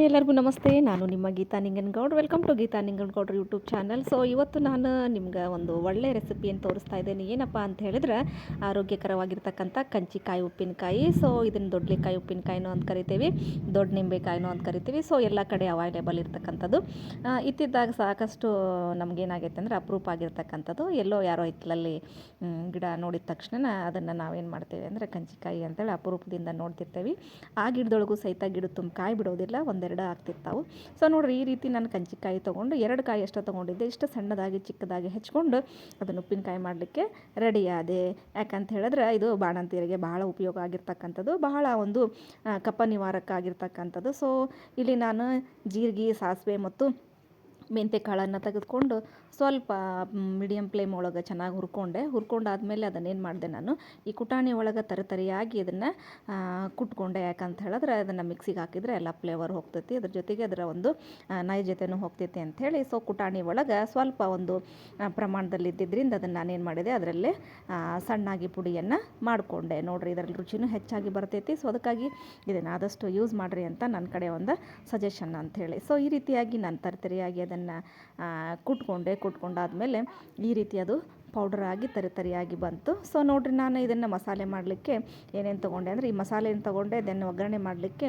ಎಲ್ಲರಿಗೂ ನಮಸ್ತೆ, ನಾನು ನಿಮ್ಮ Geetha Ningangoud welcome to Geetha ನಿಂಗನಗೌಡ್ರ YouTube channel so ಇವತ್ತು ನಾನು ನಿಮ್ಗೆ ಒಂದು ಒಳ್ಳೆ ರೆಸಿಪಿಯನ್ನು ತೋರಿಸ್ತಾ ಇದ್ದೇನೆ. ಏನಪ್ಪ ಅಂತ ಹೇಳಿದ್ರೆ, ಆರೋಗ್ಯಕರವಾಗಿರ್ತಕ್ಕಂಥ ಕಂಚಿಕಾಯಿ, ಉಪ್ಪಿನಕಾಯಿ ಸೊ ಇದನ್ನು ದೊಡ್ಡಲಿಕಾಯಿ ಉಪ್ಪಿನಕಾಯಿನೂ ಅಂತ ಕರಿತೀವಿ, ದೊಡ್ಡ ನಿಂಬೆಕಾಯಿನೂ ಅಂತ ಕರಿತೀವಿ ಸೊ ಎಲ್ಲ ಕಡೆ ಅವೈಲೇಬಲ್ ಇರ್ತಕ್ಕಂಥದ್ದು. ಇತ್ತಿದ್ದಾಗ ಸಾಕಷ್ಟು ನಮಗೇನಾಗೈತೆ ಅಂದರೆ ಅಪರೂಪ ಆಗಿರ್ತಕ್ಕಂಥದ್ದು. ಎಲ್ಲೋ ಯಾರೋ ಹಿತ್ತಲಲ್ಲಿ ಗಿಡ ನೋಡಿದ ತಕ್ಷಣ ಅದನ್ನು ನಾವೇನು ಮಾಡ್ತೇವೆ ಅಂದರೆ ಕಂಚಿಕಾಯಿ ಅಂತೇಳಿ ಅಪರೂಪದಿಂದ ನೋಡ್ತಿರ್ತೇವೆ. ಆ ಗಿಡದೊಳಗೂ ಸಹಿತ ಗಿಡ ತುಂಬ ಕಾಯಿ ಬಿಡೋದಿಲ್ಲ ಒಂದೆರಡು ಆಗ್ತಿರ್ತಾವೆ. ಸೊ ನೋಡ್ರಿ, ಈ ರೀತಿ ನಾನು ಕಂಚಿಕಾಯಿ ತೊಗೊಂಡು ಎರಡು ಕಾಯಿ ಅಷ್ಟು ತೊಗೊಂಡಿದ್ದೆ. ಇಷ್ಟು ಸಣ್ಣದಾಗಿ, ಚಿಕ್ಕದಾಗಿ ಹೆಚ್ಕೊಂಡು ಅದನ್ನು ಉಪ್ಪಿನಕಾಯಿ ಮಾಡಲಿಕ್ಕೆ ರೆಡಿ ಆದೆ ಯಾಕಂತ ಹೇಳಿದ್ರೆ, ಇದು ಬಾಣಂತಿಯರಿಗೆ ಬಹಳ ಉಪಯೋಗ ಆಗಿರ್ತಕ್ಕಂಥದ್ದು. ಬಹಳ ಒಂದು ಕಪ್ಪ ನಿವಾರಕ ಆಗಿರ್ತಕ್ಕಂಥದ್ದು ಸೊ ಇಲ್ಲಿ ನಾನು ಜೀರಿಗೆ, ಸಾಸಿವೆ ಮತ್ತು ಮೆಂತ್ಯ ಕಾಳನ್ನು ತೆಗೆದುಕೊಂಡು ಸ್ವಲ್ಪ ಮೀಡಿಯಮ್ ಫ್ಲೇಮ್ ಒಳಗೆ ಚೆನ್ನಾಗಿ ಹುರ್ಕೊಂಡೆ. ಹುರ್ಕೊಂಡಾದ್ಮೇಲೆ ಅದನ್ನೇನು ಮಾಡಿದೆ ನಾನು, ಈ ಕುಟಾಣಿ ಒಳಗೆ ತರತರಿಯಾಗಿ ಅದನ್ನು ಕುಟ್ಕೊಂಡೆ. ಯಾಕಂತ ಹೇಳಿದ್ರೆ ಅದನ್ನು ಮಿಕ್ಸಿಗೆ ಹಾಕಿದರೆ ಎಲ್ಲ ಫ್ಲೇವರ್ ಹೋಗ್ತೈತಿ. ಅದ್ರ ಜೊತೆಗೆ ಅದರ ಒಂದು ನೈಜತೆಯೂ ಹೋಗ್ತೈತಿ ಅಂಥೇಳಿ. ಸೊ ಕುಟಾಣಿ ಒಳಗೆ ಸ್ವಲ್ಪ ಒಂದು ಪ್ರಮಾಣದಲ್ಲಿ ಇದ್ದಿದ್ದರಿಂದ ಅದನ್ನು ನಾನೇನು ಮಾಡಿದೆ, ಅದರಲ್ಲೇ ಸಣ್ಣಾಗಿ ಪುಡಿಯನ್ನು ಮಾಡಿಕೊಂಡೆ. ನೋಡಿರಿ, ಇದರಲ್ಲಿ ರುಚಿನೂ ಹೆಚ್ಚಾಗಿ ಬರ್ತೈತಿ. ಸೊ ಅದಕ್ಕಾಗಿ ಇದನ್ನು ಆದಷ್ಟು ಯೂಸ್ ಮಾಡಿರಿ ಅಂತ ನನ್ನ ಕಡೆ ಒಂದು ಸಜೆಷನ್ ಅಂಥೇಳಿ. ಸೊ ಈ ರೀತಿಯಾಗಿ ನಾನು ತರತರಿಯಾಗಿ ಅದನ್ನು ಕುಟ್ಕೊಂಡೆ ಕುಟ್ಕೊಂಡಾದ್ಮೇಲೆ ಈ ರೀತಿ ಅದು ಪೌಡರ್ ಆಗಿ ತರಿ ತರಿಯಾಗಿ ಬಂತು. ಸೊ ನೋಡಿರಿ ನಾನು ಇದನ್ನು ಮಸಾಲೆ ಮಾಡಲಿಕ್ಕೆ ಏನೇನು ತೊಗೊಂಡೆ ಅಂದರೆ, ಈ ಮಸಾಲೆಯನ್ನು ತೊಗೊಂಡೆ ದೆನ್ ಒಗ್ಗರಣೆ ಮಾಡಲಿಕ್ಕೆ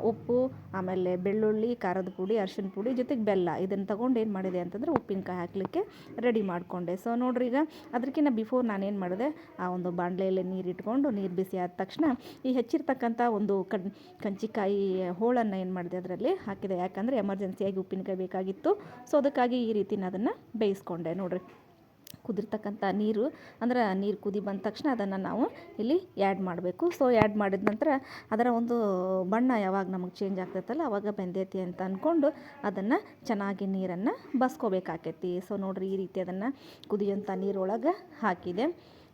ಉಪ್ಪು, ಆಮೇಲೆ ಬೆಳ್ಳುಳ್ಳಿ, ಖಾರದ ಪುಡಿ, ಅರಿಶಿನ ಪುಡಿ, ಜೊತೆಗೆ ಬೆಲ್ಲ. ಇದನ್ನು ತೊಗೊಂಡು ಏನು ಮಾಡಿದೆ ಅಂತಂದರೆ, ಉಪ್ಪಿನಕಾಯಿ ಹಾಕಲಿಕ್ಕೆ ರೆಡಿ ಮಾಡಿಕೊಂಡೆ. ಸೊ ನೋಡ್ರಿ ಈಗ ಅದಕ್ಕಿಂತ ಬಿಫೋರ್ ನಾನೇನು ಮಾಡಿದೆ, ಆ, ಒಂದು ಬಾಣಲೆಯಲ್ಲಿ ನೀರು ಇಟ್ಕೊಂಡು, ನೀರು ಬಿಸಿ ಆದ ತಕ್ಷಣ ಈ ಹೆಚ್ಚಿರ್ತಕ್ಕಂಥ ಒಂದು ಕಣ್, ಕಂಚಿಕಾಯಿ ಹೋಳನ್ನು ಏನು ಮಾಡಿದೆ ಅದರಲ್ಲಿ ಹಾಕಿದೆ. ಯಾಕಂದರೆ ಎಮರ್ಜೆನ್ಸಿಯಾಗಿ ಉಪ್ಪಿನಕಾಯಿ ಬೇಕಾಗಿತ್ತು. ಸೊ ಅದಕ್ಕಾಗಿ ಈ ರೀತಿ ನಾನು ಅದನ್ನು ಬೇಯಿಸ್ಕೊಂಡೆ, ನೋಡ್ರಿ. ಕುದಿರ್ತಕ್ಕಂಥ ನೀರು, ಅಂದ್ರೆ ನೀರು ಕುದಿ ಬಂದ ತಕ್ಷಣ ಅದನ್ನು ನಾವು ಇಲ್ಲಿ ಆ್ಯಡ್ ಮಾಡಬೇಕು. ಸೊ ಆ್ಯಡ್ ಮಾಡಿದ ನಂತರ ಅದರ ಒಂದು ಬಣ್ಣ ಯಾವಾಗ ನಮಗೆ ಚೇಂಜ್ ಆಗ್ತೈತಲ್ಲ, ಅವಾಗ ಬೆಂದೈತಿ ಅಂತ ಅಂದ್ಕೊಂಡು ಅದನ್ನು ಚೆನ್ನಾಗಿ ನೀರನ್ನು ಬಸ್ಕೋಬೇಕಾಕೈತಿ. ಸೊ ನೋಡ್ರಿ ಈ ರೀತಿ ಅದನ್ನು ಕುದಿಯೋಂಥ ನೀರೊಳಗೆ ಹಾಕಿದೆ.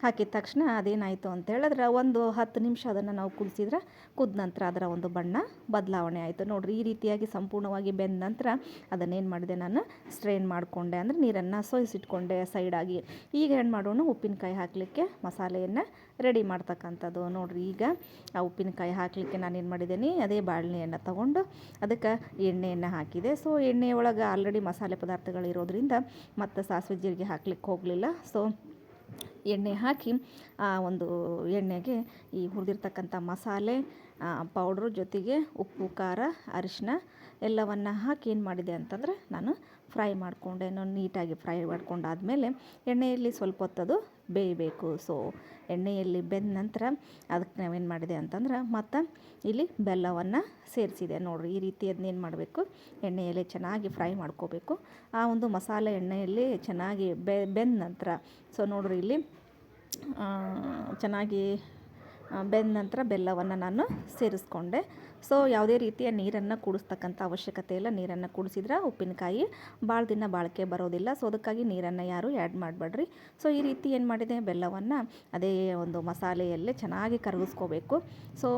ಹಾಕಿದ ತಕ್ಷಣ ಅದೇನಾಯಿತು ಅಂತ ಹೇಳಿದ್ರೆ ಒಂದು ಹತ್ತು ನಿಮಿಷ ಅದನ್ನು ನಾವು ಕುದಿಸಿದ್ರೆ ಕುದ್ದ ನಂತರ ಅದರ ಒಂದು ಬಣ್ಣ ಬದಲಾವಣೆ ಆಯಿತು. ನೋಡಿರಿ, ಈ ರೀತಿಯಾಗಿ ಸಂಪೂರ್ಣವಾಗಿ ಬೆಂದ ನಂತರ ಅದನ್ನೇನು ಮಾಡಿದೆ ನಾನು? ಸ್ಟ್ರೈನ್ ಮಾಡಿಕೊಂಡೆ. ಅಂದರೆ ನೀರನ್ನು ಸೋಯಿಸಿಟ್ಕೊಂಡೆ ಸೈಡಾಗಿ ಈಗ ಏನು ಮಾಡೋಣ? ಉಪ್ಪಿನಕಾಯಿ ಹಾಕಲಿಕ್ಕೆ ಮಸಾಲೆಯನ್ನು ರೆಡಿ ಮಾಡ್ತಕ್ಕಂಥದ್ದು. ನೋಡಿರಿ, ಈಗ ಆ ಉಪ್ಪಿನಕಾಯಿ ಹಾಕಲಿಕ್ಕೆ ನಾನೇನು ಮಾಡಿದ್ದೀನಿ? ಅದೇ ಬಾಳೆಹಣ್ಣೆಯನ್ನು ತಗೊಂಡು ಅದಕ್ಕೆ ಎಣ್ಣೆಯನ್ನು ಹಾಕಿದೆ. ಸೊ ಎಣ್ಣೆ ಒಳಗೆ ಆಲ್ರೆಡಿ ಮಸಾಲೆ ಪದಾರ್ಥಗಳು ಇರೋದ್ರಿಂದ ಮತ್ತು ಸಾಸಿವೆ ಜೀರಿಗೆ ಹಾಕ್ಲಿಕ್ಕೆ ಹೋಗಲಿಲ್ಲ. ಸೊ ಎಣ್ಣೆ ಹಾಕಿ, ಆ, ಒಂದು ಎಣ್ಣೆಗೆ ಈ ಹುರಿದಿರ್ತಕ್ಕಂಥ ಮಸಾಲೆ ಪೌಡ್ರು ಜೊತೆಗೆ ಉಪ್ಪು, ಖಾರ ಅರಿಶಿನ ಎಲ್ಲವನ್ನು ಹಾಕಿ ಏನು ಮಾಡಿದೆ ಅಂತಂದರೆ ನಾನು ಫ್ರೈ ಮಾಡಿಕೊಂಡೆ ನೀಟಾಗಿ ಫ್ರೈ ಮಾಡ್ಕೊಂಡಾದಮೇಲೆ ಎಣ್ಣೆಯಲ್ಲಿ ಸ್ವಲ್ಪ ಹೊತ್ತದು ಬೇಯಬೇಕು. ಸೊ ಎಣ್ಣೆಯಲ್ಲಿ ಬೆಂದ ನಂತರ ಅದಕ್ಕೆ ನಾವೇನು ಮಾಡಿದೆ ಅಂತಂದ್ರೆ ಮತ್ತು ಇಲ್ಲಿ ಬೆಲ್ಲವನ್ನು ಸೇರಿಸಿದೆ. ನೋಡಿರಿ, ಈ ರೀತಿ ಅದನ್ನೇನು ಮಾಡಬೇಕು? ಎಣ್ಣೆಯಲ್ಲಿ ಚೆನ್ನಾಗಿ ಫ್ರೈ ಮಾಡ್ಕೋಬೇಕು. ಆ ಒಂದು ಮಸಾಲೆ ಎಣ್ಣೆಯಲ್ಲಿ ಚೆನ್ನಾಗಿ ಬೆಂದ ನಂತರ ಸೊ ನೋಡಿರಿ ಇಲ್ಲಿ ಚೆನ್ನಾಗಿ ಬೆಂದ ನಂತರ ಬೆಲ್ಲವನ್ನು ನಾನು ಸೇರಿಸ್ಕೊಂಡೆ. ಸೊ ಯಾವುದೇ ರೀತಿಯ ನೀರನ್ನು ಕುಡಿಸ್ತಕ್ಕಂಥ ಅವಶ್ಯಕತೆ ಇಲ್ಲ. ನೀರನ್ನು ಕುಡಿಸಿದ್ರೆ ಉಪ್ಪಿನಕಾಯಿ ಭಾಳ ದಿನ ಬಾಳಿಕೆ ಬರೋದಿಲ್ಲ. ಸೊ ಅದಕ್ಕಾಗಿ ನೀರನ್ನು ಯಾರು ಆ್ಯಡ್ ಮಾಡಬೇಡ್ರಿ. ಸೊ ಈ ರೀತಿ ಏನು ಮಾಡಿದೆ? ಬೆಲ್ಲವನ್ನು ಅದೇ ಒಂದು ಮಸಾಲೆಯಲ್ಲೇ ಚೆನ್ನಾಗಿ ಕರಗಿಸ್ಕೋಬೇಕು. ಸೊ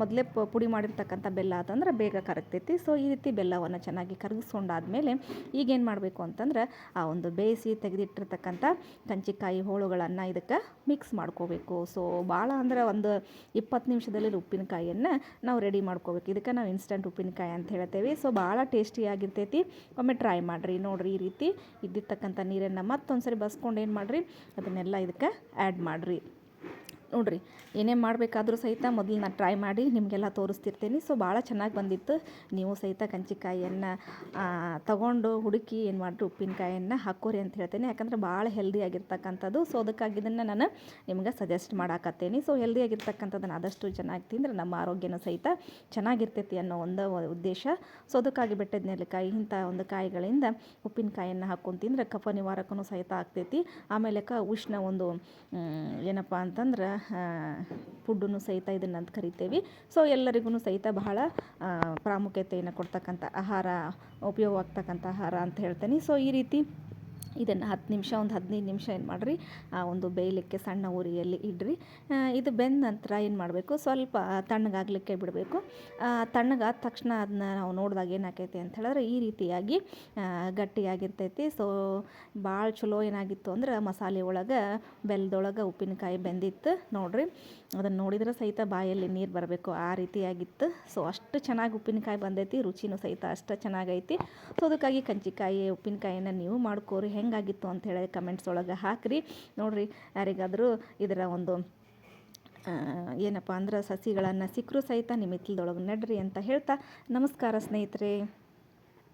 ಮೊದಲೇ ಪುಡಿ ಮಾಡಿರ್ತಕ್ಕಂಥ ಬೆಲ್ಲ ಅಂತಂದ್ರೆ ಬೇಗ ಕರಗ್ತೈತಿ. ಸೊ ಈ ರೀತಿ ಬೆಲ್ಲವನ್ನು ಚೆನ್ನಾಗಿ ಕರಗಿಸ್ಕೊಂಡಾದ್ಮೇಲೆ ಈಗೇನು ಮಾಡಬೇಕು ಅಂತಂದ್ರೆ ಆ ಒಂದು ಬೇಯಿಸಿ ತೆಗೆದಿಟ್ಟಿರ್ತಕ್ಕಂಥ ಕಂಚಿಕಾಯಿ ಹೋಳುಗಳನ್ನು ಇದಕ್ಕೆ ಮಿಕ್ಸ್ ಮಾಡ್ಕೋಬೇಕು. ಸೊ ಭಾಳ ಅಂದ್ರೆ ಒಂದು ಇಪ್ಪತ್ತು ನಿಮಿಷದಲ್ಲಿ ಉಪ್ಪಿನಕಾಯಿಯನ್ನು ನಾವು ರೆಡಿ ಮಾಡ್ಕೋಬೇಕು. ಇದಕ್ಕೆ ನಾವು ಇನ್ಸ್ಟಂಟ್ ಉಪ್ಪಿನಕಾಯಿ ಅಂತ ಹೇಳ್ತೇವೆ. ಸೊ ಭಾಳ ಟೇಸ್ಟಿಯಾಗಿರ್ತೈತಿ ಒಮ್ಮೆ ಟ್ರೈ ಮಾಡಿರಿ. ನೋಡಿರಿ ಈ ರೀತಿ ಇದ್ದಿರ್ತಕ್ಕಂಥ ನೀರನ್ನು ಮತ್ತೊಂದು ಸರಿ ಬಸ್ಕೊಂಡು ಏನು ಮಾಡಿರಿ? ಅದನ್ನೆಲ್ಲ ಇದಕ್ಕೆ ಆ್ಯಡ್ ಮಾಡಿರಿ. ನೋಡ್ರಿ, ಏನೇ ಮಾಡಬೇಕಾದ್ರೂ ಸಹಿತ ಮೊದಲು ನಾನು ಟ್ರೈ ಮಾಡಿ ನಿಮಗೆಲ್ಲ ತೋರಿಸ್ತಿರ್ತೀನಿ. ಸೊ ಭಾಳ ಚೆನ್ನಾಗಿ ಬಂದಿತ್ತು. ನೀವು ಸಹಿತ ಕಂಚಿಕಾಯಿಯನ್ನು ತಗೊಂಡು ಹುಡುಕಿ ಏನು ಮಾಡಿರಿ ಉಪ್ಪಿನಕಾಯಿಯನ್ನು ಹಾಕೋರಿ ಅಂತ ಹೇಳ್ತೇನೆ. ಯಾಕಂದ್ರೆ ಭಾಳ ಹೆಲ್ದಿಯಾಗಿರ್ತಕ್ಕಂಥದ್ದು ಸೊ ಅದಕ್ಕಾಗಿ ಇದನ್ನು ನಾನು ನಿಮ್ಗೆ ಸಜೆಸ್ಟ್ ಮಾಡಾಕತ್ತೇನೆ. ಸೊ ಹೆಲ್ದಿಯಾಗಿರ್ತಕ್ಕಂಥದ್ದನ್ನು ಆದಷ್ಟು ಚೆನ್ನಾಗಿ ತಿಂದರೆ ನಮ್ಮ ಆರೋಗ್ಯನೂ ಸಹಿತ ಚೆನ್ನಾಗಿರ್ತೈತಿ ಅನ್ನೋ ಒಂದು ಉದ್ದೇಶ. ಸೊ ಅದಕ್ಕಾಗಿ ಬೆಟ್ಟದ ನೆಲ್ಲಿಕಾಯಿ, ಇಂಥ ಒಂದು ಕಾಯಿಗಳಿಂದ ಉಪ್ಪಿನಕಾಯಿಯನ್ನು ಹಾಕೊಂಡು ತಿಂದರೆ ಕಫ ನಿವಾರಕನೂ ಸಹಿತ ಆಗ್ತೈತಿ. ಆಮೇಲೆ ಕ, ಉಷ್ಣ ಒಂದು ಏನಪ್ಪ ಅಂತಂದ್ರೆ ಫುಡ್ಡನ್ನು ಸಹಿತ ಇದನ್ನು ಅಂತ ಕರಿತೇವೆ. ಸೊ ಎಲ್ಲರಿಗೂ ಸಹಿತ ಬಹಳ ಪ್ರಾಮುಖ್ಯತೆಯನ್ನು ಕೊಡ್ತಕ್ಕಂಥ ಆಹಾರ, ಉಪಯೋಗವಾಗ್ತಕ್ಕಂಥ ಆಹಾರ ಅಂತ ಹೇಳ್ತೇನೆ. ಸೊ ಈ ರೀತಿ ಇದನ್ನು ಹತ್ತು ನಿಮಿಷ, ಒಂದು ಹದಿನೈದು ನಿಮಿಷ ಏನು ಮಾಡಿರಿ? ಆ ಒಂದು ಬೇಯಲಿಕ್ಕೆ ಸಣ್ಣ ಉರಿಯಲ್ಲಿ ಇಡ್ರಿ. ಇದು ಬೆಂದ ನಂತರ ಏನು ಮಾಡಬೇಕು? ಸ್ವಲ್ಪ ತಣ್ಣಗಾಗಲಿಕ್ಕೆ ಬಿಡಬೇಕು. ತಣ್ಣಗಾದ ತಕ್ಷಣ ಅದನ್ನ ನಾವು ನೋಡಿದಾಗ ಏನಾಕೈತಿ ಅಂತ ಹೇಳಿದ್ರೆ ಈ ರೀತಿಯಾಗಿ ಗಟ್ಟಿಯಾಗಿರ್ತೈತಿ. ಸೊ ಭಾಳ ಚಲೋ ಏನಾಗಿತ್ತು ಅಂದ್ರೆ ಮಸಾಲೆ ಒಳಗೆ ಬೆಲ್ಲದೊಳಗೆ ಉಪ್ಪಿನಕಾಯಿ ಬೆಂದಿತ್ತು ನೋಡ್ರಿ. ಅದನ್ನು ನೋಡಿದ್ರೆ ಸಹಿತ ಬಾಯಲ್ಲಿ ನೀರು ಬರಬೇಕು. ಆ ರೀತಿಯಾಗಿತ್ತು. ಸೊ ಅಷ್ಟು ಚೆನ್ನಾಗಿ ಉಪ್ಪಿನಕಾಯಿ ಬಂದೈತಿ. ರುಚಿನೂ ಸಹಿತ ಅಷ್ಟು ಚೆನ್ನಾಗೈತಿ. ಸೊ ಅದಕ್ಕಾಗಿ ಕಂಚಿಕಾಯಿ ಉಪ್ಪಿನಕಾಯಿನ ನೀವು ಮಾಡ್ಕೋರಿ. ಹೆಂಗಾಗಿತ್ತು ಅಂತ ಹೇಳಿ ಕಮೆಂಟ್ಸ್ ಒಳಗೆ ಹಾಕಿರಿ. ನೋಡಿರಿ, ಯಾರಿಗಾದರೂ ಇದರ ಒಂದು ಏನಪ್ಪ ಅಂದ್ರೆ ಸಸಿಗಳನ್ನು ಸಿಕ್ಕರೂ ಸಹಿತ ನಿಮ್ಮ ಹಿತ್ತಲದೊಳಗೆ ನೆಡ್ರಿ ಅಂತ ಹೇಳ್ತಾ ನಮಸ್ಕಾರ ಸ್ನೇಹಿತರೆ.